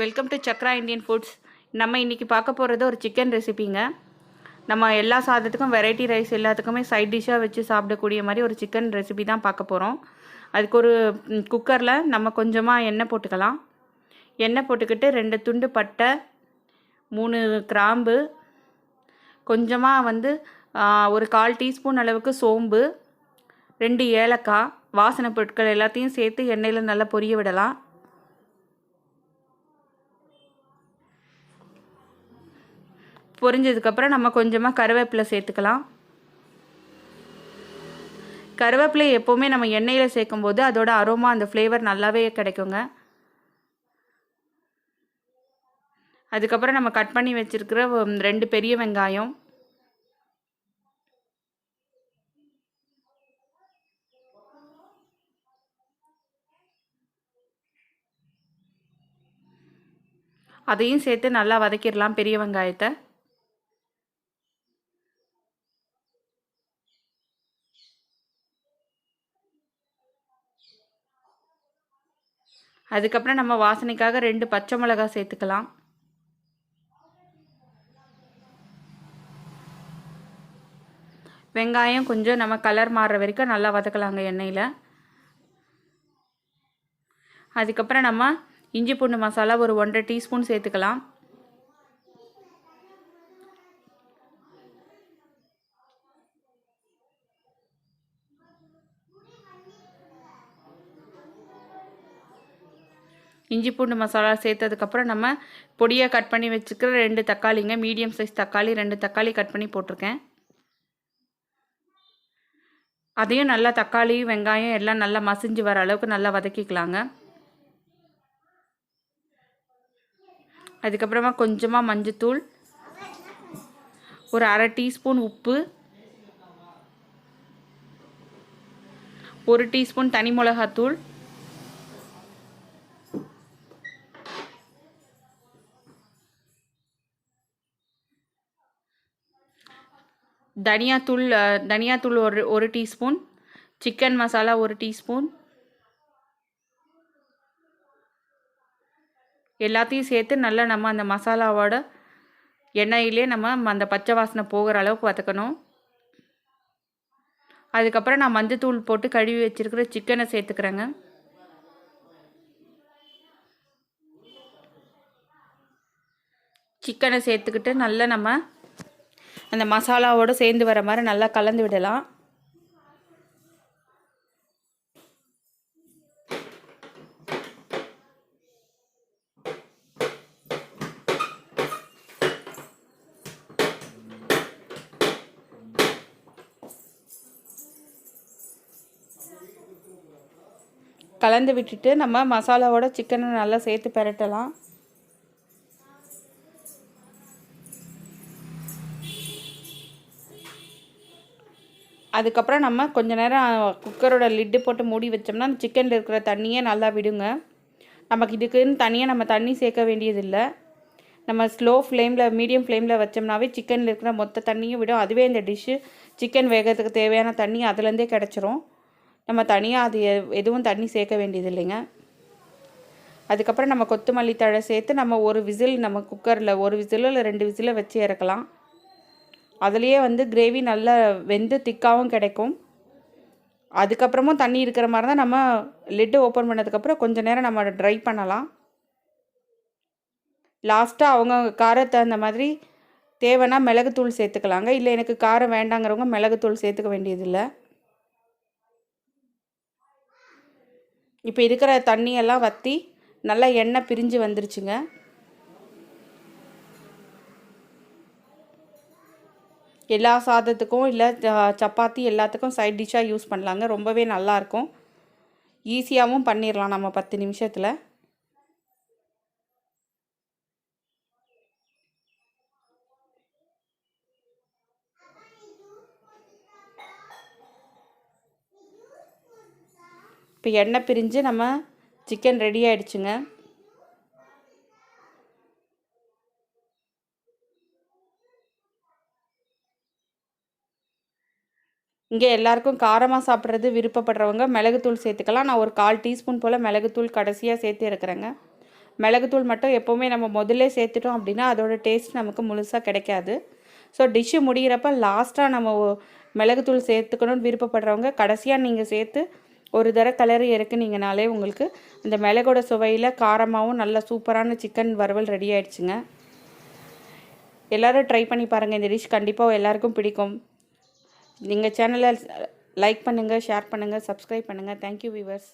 Welcome to Chakra Indian foods நம்ம இன்றைக்கி பார்க்க போகிறது ஒரு சிக்கன் ரெசிபிங்க நம்ம எல்லா சாதத்துக்கும் வெரைட்டி ரைஸ் எல்லாத்துக்குமே சைட் டிஷ்ஷாக வச்சு சாப்பிடக்கூடிய மாதிரி ஒரு சிக்கன் ரெசிபி தான் பார்க்க போகிறோம் அதுக்கு ஒரு குக்கரில் நம்ம கொஞ்சமாக எண்ணெய் போட்டுக்கலாம். எண்ணெய் போட்டுக்கிட்டு ரெண்டு துண்டு பட்டை மூணு கிராம்பு கொஞ்சமாக வந்து ஒரு கால் டீஸ்பூன் அளவுக்கு சோம்பு ரெண்டு ஏலக்காய் வாசனை பொருட்கள் எல்லாத்தையும் சேர்த்து எண்ணெயில் நல்லா பொரிய விடலாம். பொரிஞ்சதுக்கப்புறம் நம்ம கொஞ்சமாக கருவேப்பிலை சேர்த்துக்கலாம். கருவேப்பிலை எப்போவுமே நம்ம எண்ணெயில் சேர்க்கும்போது அதோட அரோமா அந்த ஃப்ளேவர் நல்லாவே கிடைக்குங்க. அதுக்கப்புறம் நம்ம கட் பண்ணி வச்சுருக்கிற ரெண்டு பெரிய வெங்காயம். அதையும் சேர்த்து நல்லா வதக்கிடலாம் பெரிய வெங்காயத்தை. அதுக்கப்புறம் நம்ம வாசனைக்காக ரெண்டு பச்சை மிளகாய் சேர்த்துக்கலாம். வெங்காயம் கொஞ்சம் நம்ம கலர் மாறுற வரைக்கும் நல்லா வதக்கலாங்க எண்ணெயில். அதுக்கப்புறம் நம்ம இஞ்சி பூண்டு மசாலா ஒரு ஒன்றரை டீஸ்பூன் சேர்த்துக்கலாம். இஞ்சி பூண்டு மசாலா சேர்த்ததுக்கப்புறம் நம்ம பொடியாக கட் பண்ணி வச்சுக்கிற ரெண்டு தக்காளிங்க மீடியம் சைஸ் தக்காளி ரெண்டு தக்காளி கட் பண்ணி போட்டிருக்கேன். அதையும் நல்லா தக்காளி வெங்காயம் எல்லாம் நல்லா மசிஞ்சு வர அளவுக்கு நல்லா வதக்கிக்கலாங்க. அதுக்கப்புறமா கொஞ்சமாக மஞ்சத்தூள் ஒரு அரை டீஸ்பூன் உப்பு ஒரு டீஸ்பூன் தனி மிளகாத்தூள் தனியாத்தூள் தனியாத்தூள் ஒரு ஒரு டீஸ்பூன். சிக்கன் மசாலா ஒரு டீஸ்பூன். எல்லாத்தையும் சேர்த்து நல்லா நம்ம அந்த மசாலாவோட எண்ணெயிலே நம்ம அந்த பச்சை வாசனை போகிற அளவுக்கு வதக்கணும். அதுக்கப்புறம் நான் மஞ்சத்தூள் போட்டு கழுவி வச்சுருக்கிற சிக்கனை சேர்த்துக்கிறேங்க. சிக்கனை சேர்த்துக்கிட்டு நல்லா நம்ம அந்த மசாலாவோடு சேர்ந்து வர மாதிரி நல்லா கலந்து விடலாம். கலந்து விட்டுட்டு நம்ம மசாலாவோட சிக்கனை நல்லா சேர்த்து பெரட்டலாம். அதுக்கப்புறம் நம்ம கொஞ்ச நேரம் குக்கரோட லிட்டு போட்டு மூடி வச்சோம்னா அந்த சிக்கனில் இருக்கிற தண்ணியே நல்லா விடுங்க. நமக்கு இதுக்குன்னு தனியாக நம்ம தண்ணி சேர்க்க வேண்டியதில்லை. நம்ம ஸ்லோ ஃப்ளேமில் மீடியம் ஃப்ளேமில் வச்சோம்னாவே சிக்கனில் இருக்கிற மொத்த தண்ணியும் விடும். அதுவே இந்த டிஷ்ஷு சிக்கன் வேகத்துக்கு தேவையான தண்ணி அதுலேருந்தே கிடச்சிரும். நம்ம தனியாக அது எ- எதுவும் தண்ணி சேர்க்க வேண்டியது இல்லைங்க அதுக்கப்புறம் நம்ம கொத்தமல்லி தழை சேர்த்து நம்ம ஒரு விசில் நம்ம குக்கரில் ஒரு விசிலோ இல்லை ரெண்டு விசிலோ வச்சு இறக்கலாம். அதுலேயே வந்து கிரேவி நல்லா வெந்து திக்காகவும் கிடைக்கும். அதுக்கப்புறமும் தண்ணி இருக்கிற மாதிரி தான் நம்ம லிட்டு ஓப்பன் பண்ணதுக்கப்புறம் கொஞ்சம் நேரம் நம்ம ட்ரை பண்ணலாம். லாஸ்ட்டாக அவங்க காரத்தை அந்த மாதிரி தேவைன்னா மிளகுத்தூள் சேர்த்துக்கலாங்க. இல்லை எனக்கு காரம் வேண்டாங்கிறவங்க மிளகுத்தூள் சேர்த்துக்க வேண்டியதில்லை. இப்போ இருக்கிற தண்ணியெல்லாம் வற்றி நல்லா எண்ணெய் பிரிஞ்சு வந்துருச்சுங்க. எல்லா சாதத்துக்கும் இல்லை சப்பாத்தி எல்லாத்துக்கும் சைட் டிஷ்ஷாக யூஸ் பண்ணலாங்க. ரொம்பவே நல்லாயிருக்கும் ஈஸியாகவும் பண்ணிடலாம் நம்ம பத்து நிமிஷத்தில். இப்போ எண்ணெய் பிரிஞ்சு நம்ம சிக்கன் ரெடி ஆகிடுச்சுங்க இங்கே எல்லாருக்கும் காரமாக சாப்பிட்றது விருப்பப்படுறவங்க மிளகுத்தூள் சேர்த்துக்கலாம். நான் ஒரு கால் டீஸ்பூன் போல் மிளகுத்தூள் கடைசியாக சேர்த்து இருக்கிறேங்க. மிளகுத்தூள் மட்டும் எப்போவுமே நம்ம முதல்ல சேர்த்துட்டோம் அப்படின்னா அதோட டேஸ்ட் நமக்கு முழுசாக கிடைக்காது. ஸோ டிஷ்ஷு முடிகிறப்ப லாஸ்ட்டாக நம்ம மிளகுத்தூள் சேர்த்துக்கணும்னு விருப்பப்படுறவங்க கடைசியாக நீங்கள் சேர்த்து ஒரு தடவை கிளறி இறக்குனீங்கனாலே உங்களுக்கு இந்த மிளகோட சுவையில் காரமாகவும் நல்ல சூப்பரான சிக்கன் வறுவல் ரெடி ஆயிடுச்சுங்க. எல்லோரும் ட்ரை பண்ணி பாருங்கள் இந்த டிஷ் கண்டிப்பாக எல்லாருக்கும் பிடிக்கும். நீங்கள் சேனலை லைக் பண்ணுங்கள் ஷேர் பண்ணுங்கள் சப்ஸ்கிரைப் பண்ணுங்கள் தேங்க்யூ வியூவர்ஸ்